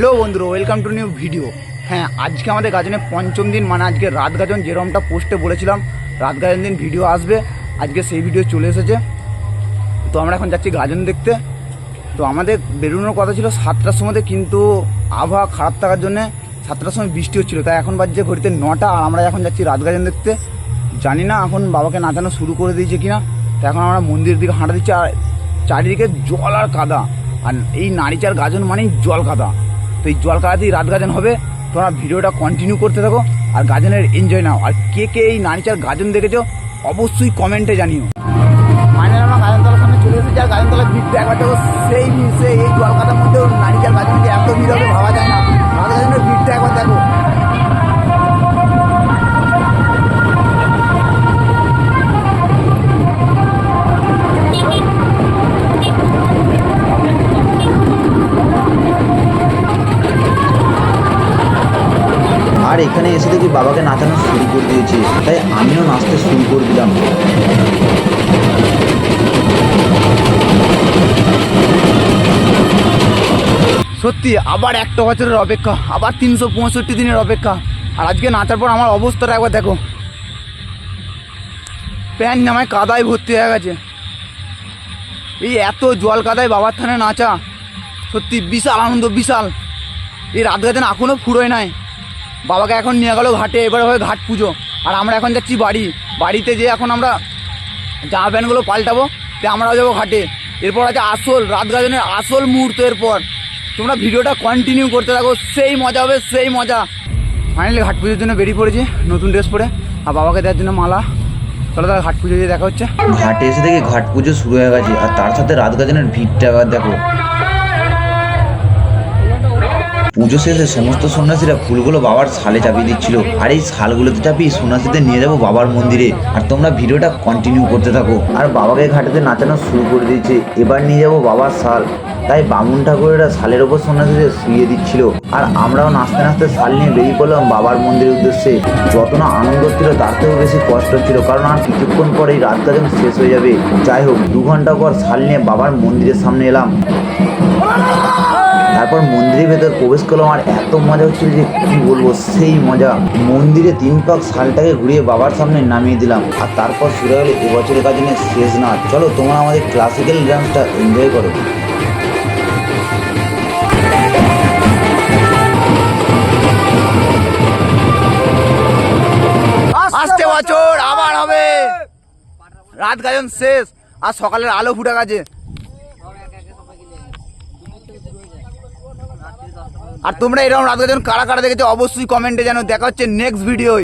Hello বন্ধুরা welcome to new video হ্যাঁ আজকে আমাদের গাজনের পঞ্চম দিন মানে আজকে রাত গাজন যেরকমটা পোস্টে বলেছিলাম, রাত গাজন দিন ভিডিও আসবে, আজকে সেই ভিডিও চলে এসেছে। তো আমরা এখন যাচ্ছি গাজন দেখতে। তো আমাদের বেরোনোর কথা ছিল সাতটার সময়তে, কিন্তু আবহাওয়া খারাপ থাকার জন্যে সাতটার সময় বৃষ্টি হচ্ছিল। তাই এখন বাজছে ঘড়িতে নটা, আর আমরা এখন যাচ্ছি রাত গাজন দেখতে। জানি না এখন বাবাকে নাচানো শুরু করে দিয়েছে কিনা। তো এখন আমরা মন্দিরের দিকে হাঁটা দিচ্ছি, আর চারিদিকে জল আর কাদা। আর এই নারীচার গাজন মানেই জল কাদা। তো এই জল কাদাতেই রাত গাজন হবে। তোমরা ভিডিওটা কন্টিনিউ করতে থাকো আর গাজনের এনজয় নাও। আর কে কে এই নানিচার গাজন দেখেছ, অবশ্যই কমেন্টে জানিও। ফাইনাল আমরা চলে এসেছি, আর গাজনতলার ভিড়টা একবার দেখো সেই ভিড় সেই এই জল কাদার মধ্যেও নারীচার গাজন এত ভিড় হবে, ভাবা যায় না। রাত গাজনের ভিড়টা একবার দেখো। আর এখানে এসে দেখি বাবাকে নাচানো শুরু করে দিয়েছে। তাই আমিও নাচতে শুরু করে দিলাম। সত্যি, আবার একটা বছরের অপেক্ষা, আবার তিনশো পঁয়ষট্টি দিনের অপেক্ষা। আর আজকে নাচার পর আমার অবস্থাটা একবার দেখো। প্যান্ট নামায় কাদায় ভর্তি হয়ে গেছে। এই এত জল কাদায় বাবার থানে নাচা, সত্যি বিশাল আনন্দ, বিশাল। এই রাত গাছেন এখনও ফুরোয় নাই। বাবাকে এখন নিয়ে গেল ঘাটে, এবার হবে ঘাট পুজো। আর আমরা এখন যাচ্ছি বাড়ি। বাড়িতে যে এখন আমরা জামা প্যান্টগুলো পাল্টাবো দিয়ে আমরাও যাব ঘাটে। এরপর আছে আসল রাত গাজনের আসল মুহূর্ত এরপর। তোমরা ভিডিওটা কন্টিনিউ করতে থাকো, সেই মজা হবে, সেই মজা। ফাইনালি ঘাট পুজোর জন্য বেরিয়ে পড়েছি, নতুন ড্রেস পরে। আর বাবাকে দেওয়ার জন্য মালা। চলো তাহলে ঘাট পুজো দিয়ে দেখা হচ্ছে। ঘাটে এসে দেখি ঘাট পুজো শুরু হয়ে গেছে, আর তার সাথে রাত গাজনের ভিড়টা দেখো। পুজো শেষে সমস্ত সন্ন্যাসীরা ফুলগুলো বাবার শালে চাপিয়ে দিচ্ছিল। আর এই শালগুলোতে চাপিয়ে সন্ন্যাসীদের নিয়ে যাব বাবার মন্দিরে। আর তোমরা ভিডিওটা কন্টিনিউ করতে থাকো। আর বাবাকে ঘাটেতে নাচানো শুরু করে দিয়েছে। এবার নিয়ে যাব বাবার শাল। তাই বামুন ঠাকুরেরা শালের ওপর সন্ন্যাসীদের শুয়ে দিচ্ছিল। আর আমরাও নাচতে নাচতে শাল নিয়ে বেরিয়ে পড়লাম বাবার মন্দিরের উদ্দেশ্যে। যত না আনন্দ ছিল, তার থেকেও বেশি কষ্ট ছিল। কারণ আর কিছুক্ষণ পরেই রাত গাজন শেষ হয়ে যাবে। যাই হোক, দু ঘণ্টা পর শাল নিয়ে বাবার মন্দিরের সামনে এলাম। তারপর মন্দিরের ভেতর প্রবেশ করলাম আর এত মজা হচ্ছিল যে কি বলব, সেই মজা। মন্দিরে তিন পাক শালটাকে ঘুরিয়ে বাবার সামনে নামিয়ে দিলাম। আর তারপর শুরু হলো এবছরের কাজে শেষ না চলো তোমরা আমাদের ক্লাসিক্যাল ডান্সটা এনজয় করো। আবার হবে। রাত গাজন শেষ, আর সকালের আলো ফুটে গেছে। আর তোমরা এরকম রাত যখন কারা কারা দেখেছ, অবশ্যই কমেন্টে যেন দেখা হচ্ছে নেক্সট ভিডিও